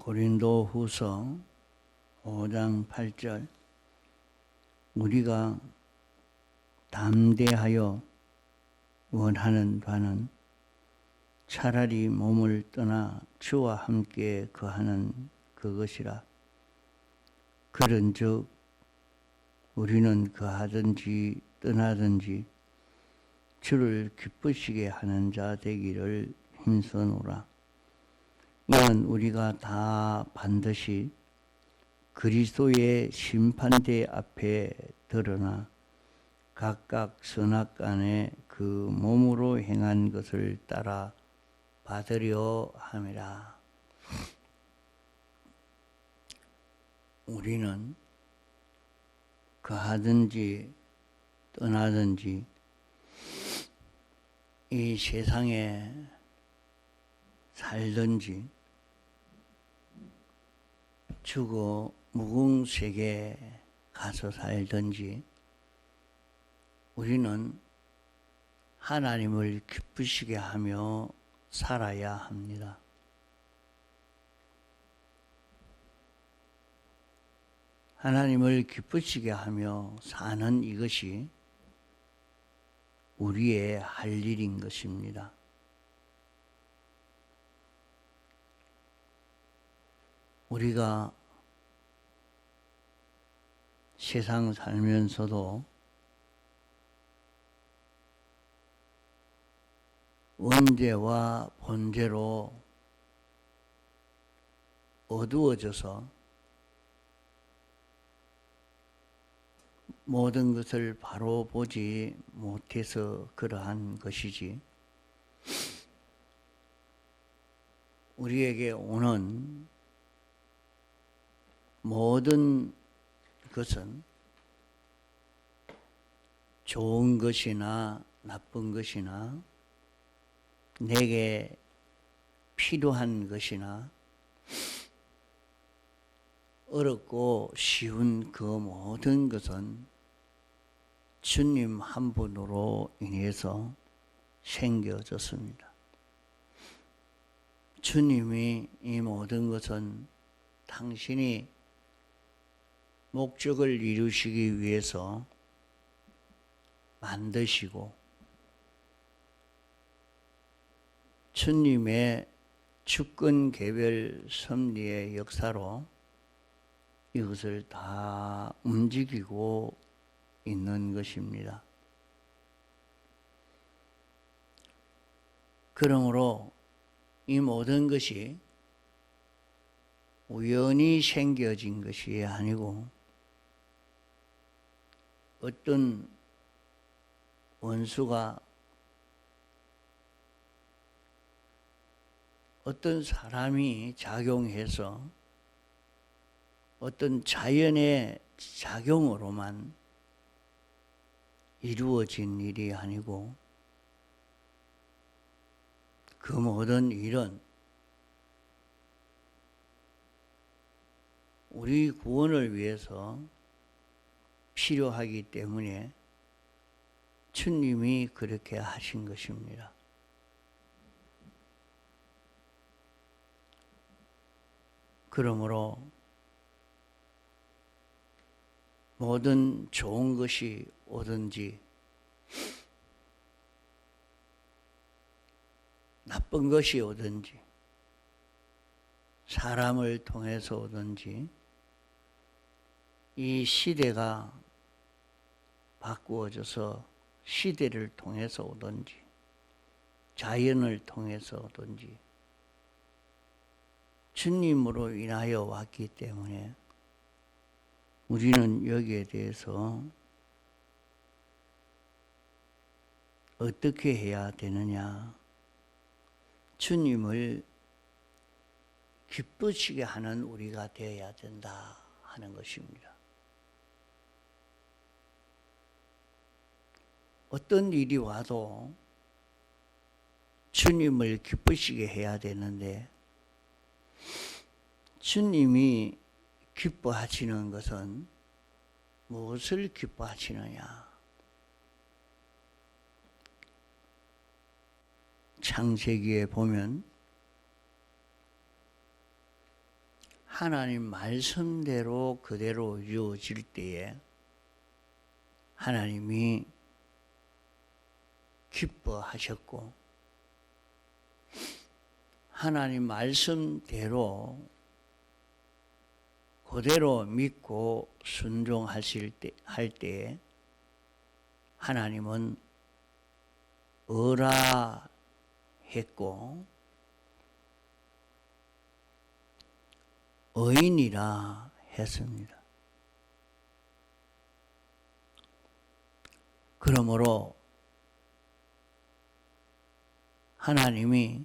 고린도 후서 5장 8절 우리가 담대하여 원하는 바는 차라리 몸을 떠나 주와 함께 거하는 그것이라 그런즉 우리는 거하든지 떠나든지 주를 기쁘시게 하는 자 되기를 힘써노라. 이는 우리가 다 반드시 그리스도의 심판대 앞에 드러나 각각 선악간에 그 몸으로 행한 것을 따라 받으려 함이라. 우리는 거하든지 떠나든지 이 세상에 살든지 죽어 무궁세계 가서 살든지 우리는 하나님을 기쁘시게 하며 살아야 합니다. 하나님을 기쁘시게 하며 사는 이것이 우리의 할 일인 것입니다. 우리가 세상 살면서도 원죄와 본죄로 어두워져서 모든 것을 바로 보지 못해서 그러한 것이지. 우리에게 오는 모든 것은 좋은 것이나 나쁜 것이나 내게 필요한 것이나 어렵고 쉬운 그 모든 것은 주님 한 분으로 인해서 생겨졌습니다. 주님이 이 모든 것은 당신이 목적을 이루시기 위해서 만드시고 주님의 주권 개별 섭리의 역사로 이것을 다 움직이고 있는 것입니다. 그러므로 이 모든 것이 우연히 생겨진 것이 아니고 어떤 원수가 어떤 사람이 작용해서 어떤 자연의 작용으로만 이루어진 일이 아니고 그 모든 일은 우리 구원을 위해서 필요하기 때문에 주님이 그렇게 하신 것입니다. 그러므로 모든 좋은 것이 오든지 나쁜 것이 오든지 사람을 통해서 오든지 이 시대가 바꾸어져서 시대를 통해서 오든지 자연을 통해서 오든지 주님으로 인하여 왔기 때문에 우리는 여기에 대해서 어떻게 해야 되느냐? 주님을 기쁘시게 하는 우리가 되어야 된다 하는 것입니다. 어떤 일이 와도 주님을 기쁘시게 해야 되는데 주님이 기뻐하시는 것은 무엇을 기뻐하시느냐? 창세기에 보면 하나님 말씀대로 그대로 이루어질 때에 하나님이 기뻐하셨고 하나님 말씀대로 그대로 믿고 순종하실 때, 할 때에 하나님은 어라 했고 의인이라 했습니다. 그러므로 하나님이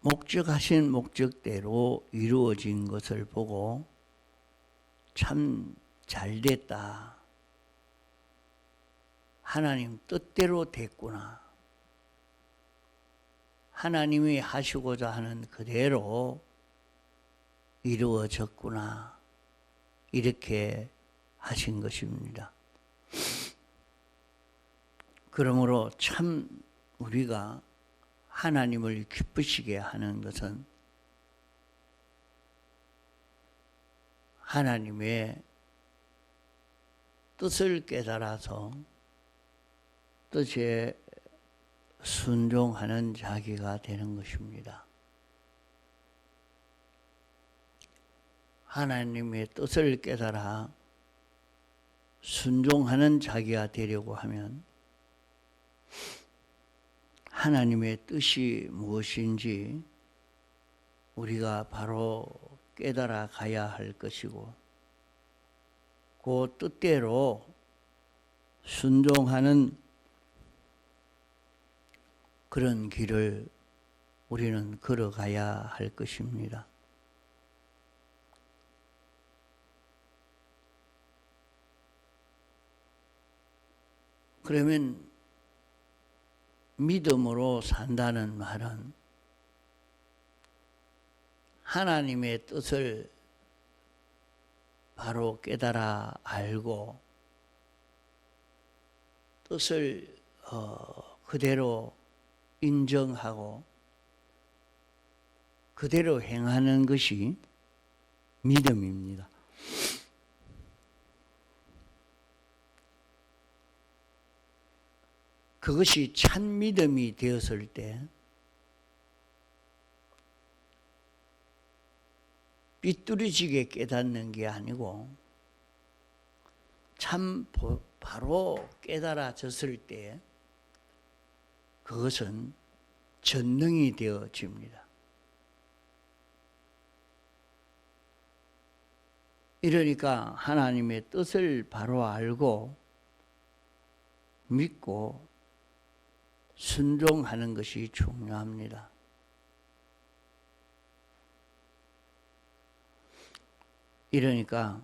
목적하신 목적대로 이루어진 것을 보고 참 잘됐다. 하나님 뜻대로 됐구나. 하나님이 하시고자 하는 그대로 이루어졌구나. 이렇게 하신 것입니다. 그러므로 참 우리가 하나님을 기쁘시게 하는 것은 하나님의 뜻을 깨달아서 뜻에 순종하는 자기가 되는 것입니다. 하나님의 뜻을 깨달아 순종하는 자기가 되려고 하면 하나님의 뜻이 무엇인지 우리가 바로 깨달아 가야 할 것이고 그 뜻대로 순종하는 그런 길을 우리는 걸어가야 할 것입니다. 그러면 믿음으로 산다는 말은 하나님의 뜻을 바로 깨달아 알고 뜻을 어, 그대로 인정하고 그대로 행하는 것이 믿음입니다. 그것이 참 믿음이 되었을 때 삐뚤어지게 깨닫는 게 아니고 참 바로 깨달아졌을 때 그것은 전능이 되어집니다. 이러니까 하나님의 뜻을 바로 알고 믿고 순종하는 것이 중요합니다. 이러니까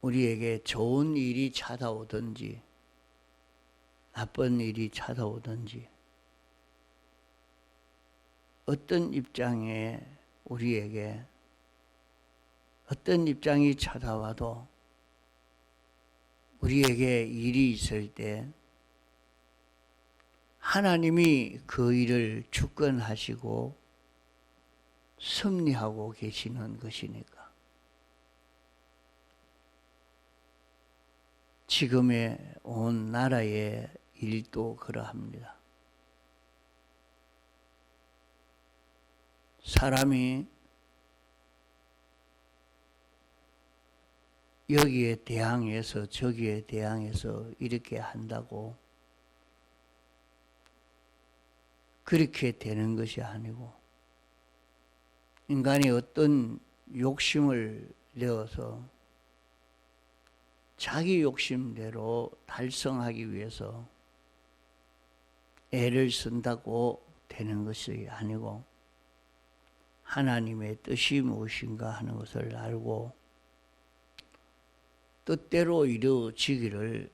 우리에게 좋은 일이 찾아오든지 나쁜 일이 찾아오든지 어떤 입장에 우리에게 어떤 입장이 찾아와도 우리에게 일이 있을 때 하나님이 그 일을 주권하시고 승리하고 계시는 것이니까. 지금의 온 나라의 일도 그러합니다. 사람이 여기에 대항해서 저기에 대항해서 이렇게 한다고 그렇게 되는 것이 아니고 인간이 어떤 욕심을 내어서 자기 욕심대로 달성하기 위해서 애를 쓴다고 되는 것이 아니고 하나님의 뜻이 무엇인가 하는 것을 알고 뜻대로 이루어지기를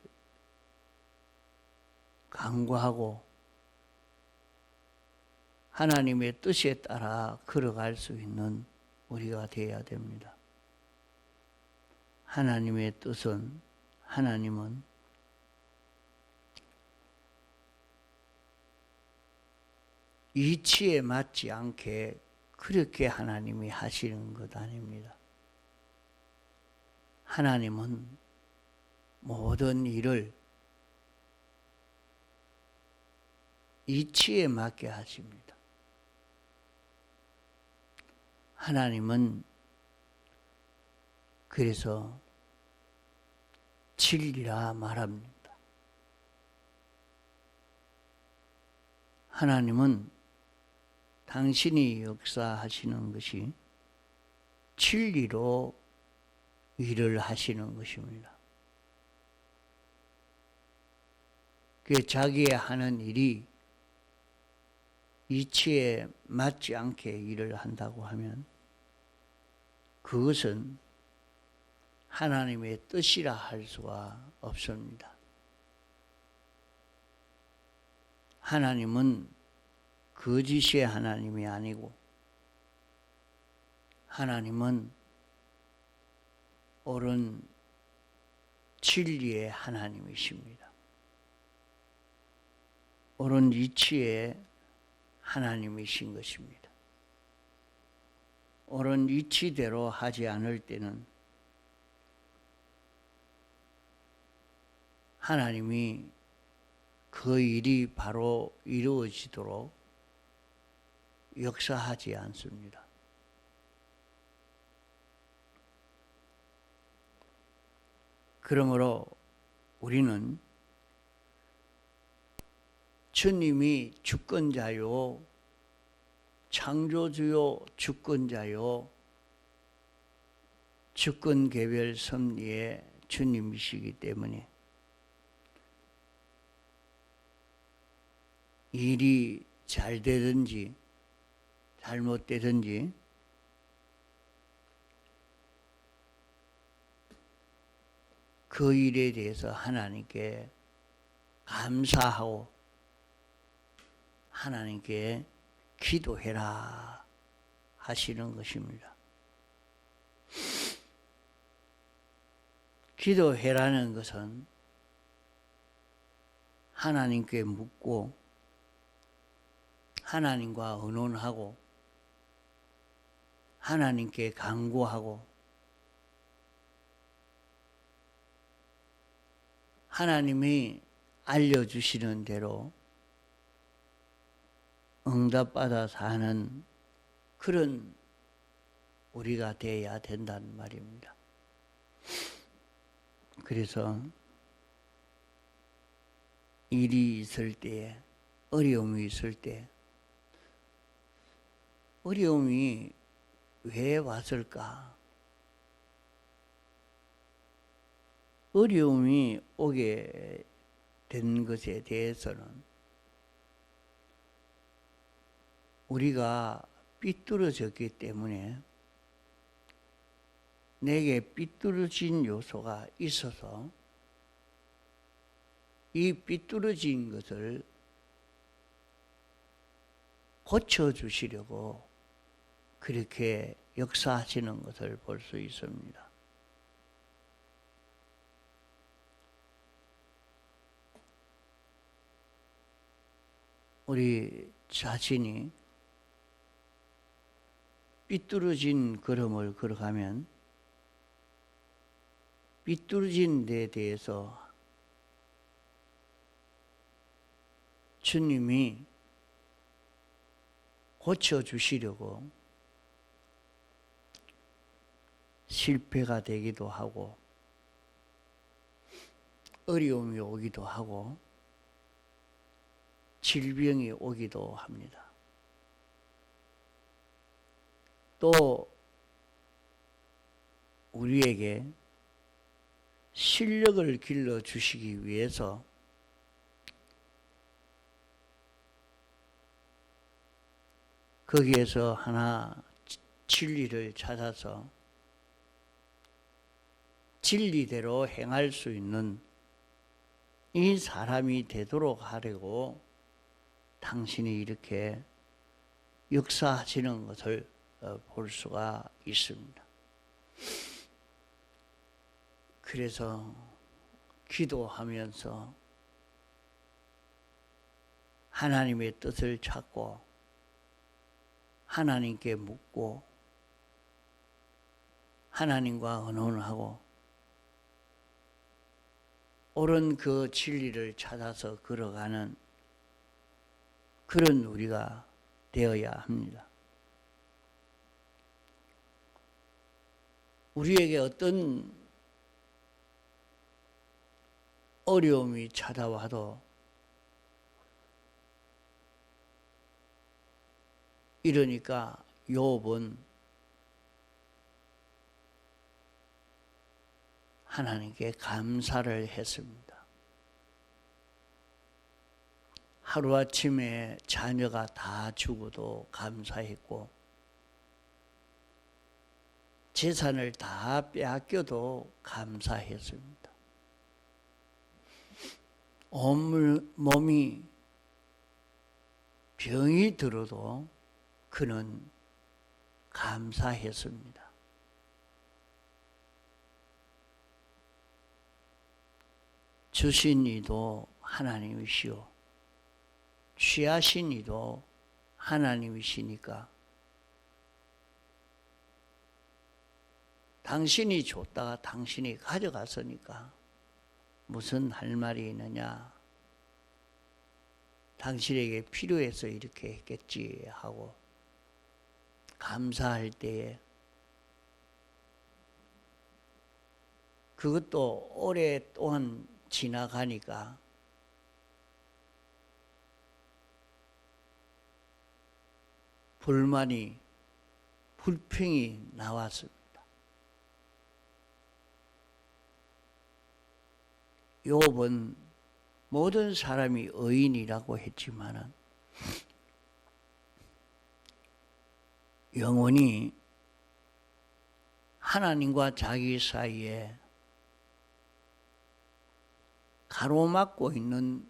간구하고 하나님의 뜻에 따라 걸어갈 수 있는 우리가 되어야 됩니다. 하나님의 뜻은 하나님은 이치에 맞지 않게 그렇게 하나님이 하시는 것 아닙니다. 하나님은 모든 일을 이치에 맞게 하십니다. 하나님은 그래서 진리라 말합니다. 하나님은 당신이 역사하시는 것이 진리로 일을 하시는 것입니다. 그 자기의 하는 일이 이치에 맞지 않게 일을 한다고 하면 그것은 하나님의 뜻이라 할 수가 없습니다. 하나님은 거짓의 하나님이 아니고 하나님은 옳은 진리의 하나님이십니다. 옳은 이치의 하나님이신 것입니다. 옳은 이치대로 하지 않을 때는 하나님이 그 일이 바로 이루어지도록 역사하지 않습니다. 그러므로 우리는 주님이 주권자요, 창조주요, 주권자요, 주권 개별 섭리의 주님이시기 때문에 일이 잘 되든지 잘못되든지 그 일에 대해서 하나님께 감사하고 하나님께 기도해라 하시는 것입니다. 기도해라는 것은 하나님께 묻고 하나님과 의논하고 하나님께 강구하고 하나님이 알려주시는 대로 응답받아 사는 그런 우리가 돼야 된다는 말입니다. 그래서 일이 있을 때, 어려움이 있을 때, 어려움이 왜 왔을까? 어려움이 오게 된 것에 대해서는 우리가 삐뚤어졌기 때문에 내게 삐뚤어진 요소가 있어서 이 삐뚤어진 것을 고쳐주시려고 그렇게 역사하시는 것을 볼 수 있습니다. 우리 자신이 삐뚤어진 걸음을 걸어가면 삐뚤어진 데 대해서 주님이 고쳐주시려고 실패가 되기도 하고 어려움이 오기도 하고 질병이 오기도 합니다. 또 우리에게 실력을 길러 주시기 위해서 거기에서 하나 진리를 찾아서 진리대로 행할 수 있는 이 사람이 되도록 하려고 당신이 이렇게 역사하시는 것을 어, 볼 수가 있습니다. 그래서 기도하면서 하나님의 뜻을 찾고 하나님께 묻고 하나님과 의논하고 옳은 그 진리를 찾아서 걸어가는 그런 우리가 되어야 합니다. 우리에게 어떤 어려움이 찾아와도 이러니까 욥은 하나님께 감사를 했습니다. 하루아침에 자녀가 다 죽어도 감사했고 재산을 다 빼앗겨도 감사했습니다. 온 몸이 병이 들어도 그는 감사했습니다. 주신 이도 하나님이시오. 취하신 이도 하나님이시니까 당신이 줬다가 당신이 가져갔으니까 무슨 할 말이 있느냐. 당신에게 필요해서 이렇게 했겠지 하고 감사할 때에 그것도 오랫동안 지나가니까 불만이 불평이 나왔습니다. 욥은 모든 사람이 의인이라고 했지만은 영원히 하나님과 자기 사이에 가로막고 있는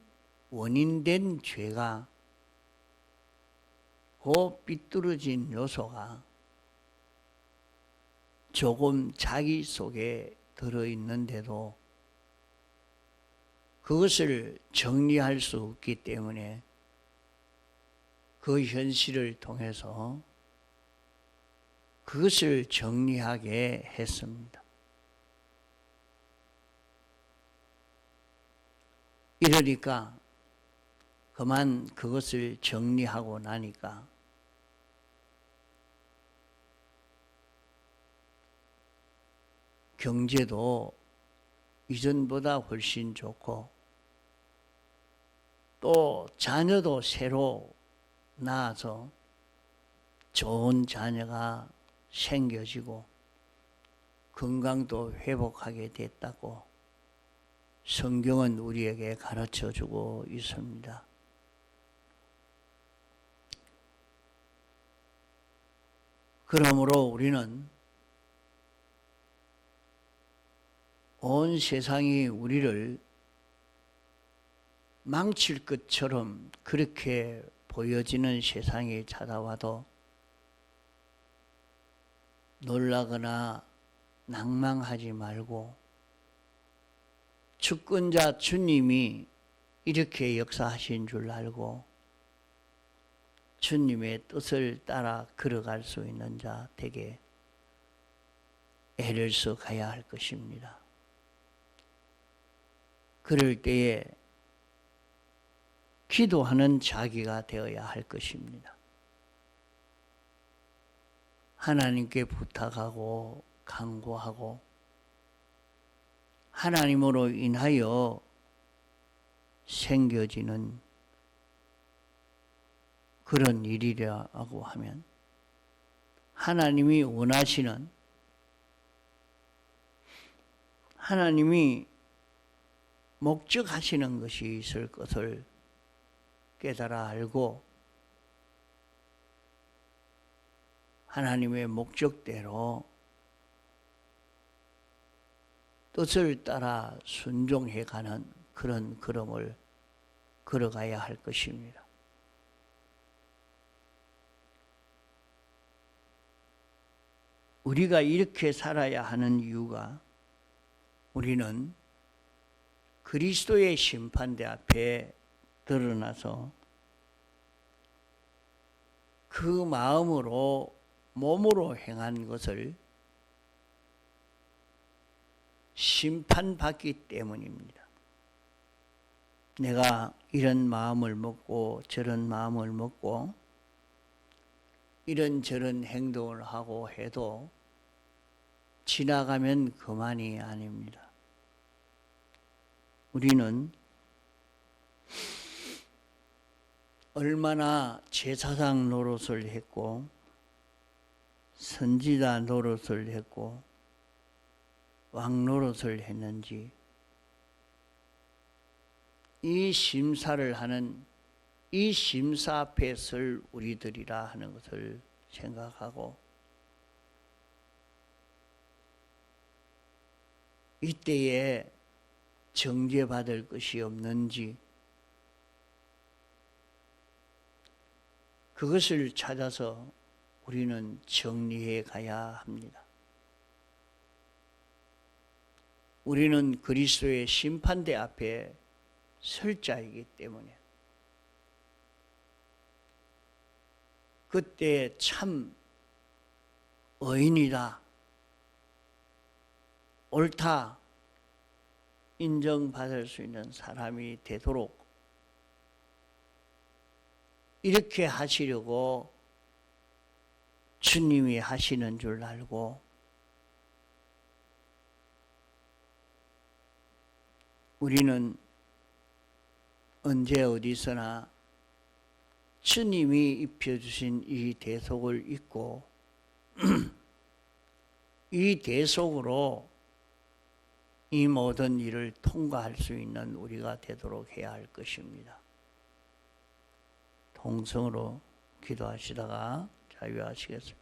원인된 죄가 그 삐뚤어진 요소가 조금 자기 속에 들어있는데도 그것을 정리할 수 없기 때문에 그 현실을 통해서 그것을 정리하게 했습니다. 이러니까 그만 그것을 정리하고 나니까 경제도 이전보다 훨씬 좋고 또 자녀도 새로 낳아서 좋은 자녀가 생겨지고 건강도 회복하게 됐다고 성경은 우리에게 가르쳐 주고 있습니다. 그러므로 우리는 온 세상이 우리를 망칠 것처럼 그렇게 보여지는 세상이 찾아와도 놀라거나 낭망하지 말고 주권자 주님이 이렇게 역사하신 줄 알고 주님의 뜻을 따라 걸어갈 수 있는 자 되게 애를 써 가야 할 것입니다. 그럴 때에 기도하는 자기가 되어야 할 것입니다. 하나님께 부탁하고 강구하고 하나님으로 인하여 생겨지는 그런 일이라고 하면 하나님이 원하시는 하나님이 목적하시는 것이 있을 것을 깨달아 알고 하나님의 목적대로 뜻을 따라 순종해 가는 그런 걸음을 걸어가야 할 것입니다. 우리가 이렇게 살아야 하는 이유가 우리는 그리스도의 심판대 앞에 드러나서 그그 마음으로 몸으로 행한 것을 심판받기 때문입니다. 내가 이런 마음을 먹고 저런 마음을 먹고 이런저런 행동을 하고 해도 지나가면 그만이 아닙니다. 우리는 얼마나 제사장 노릇을 했고 선지자 노릇을 했고 왕 노릇을 했는지 이 심사를 하는 이 심사 앞에 설 우리들이라 하는 것을 생각하고 이때에 정죄받을 것이 없는지 그것을 찾아서 우리는 정리해 가야 합니다. 우리는 그리스도의 심판대 앞에 설 자이기 때문에 그때 참 의인이다. 옳다. 인정받을 수 있는 사람이 되도록 이렇게 하시려고 주님이 하시는 줄 알고 우리는 언제 어디서나 주님이 입혀주신 이 대속을 입고 이 대속으로 이 모든 일을 통과할 수 있는 우리가 되도록 해야 할 것입니다. 동성으로 기도하시다가 자유하시겠습니다.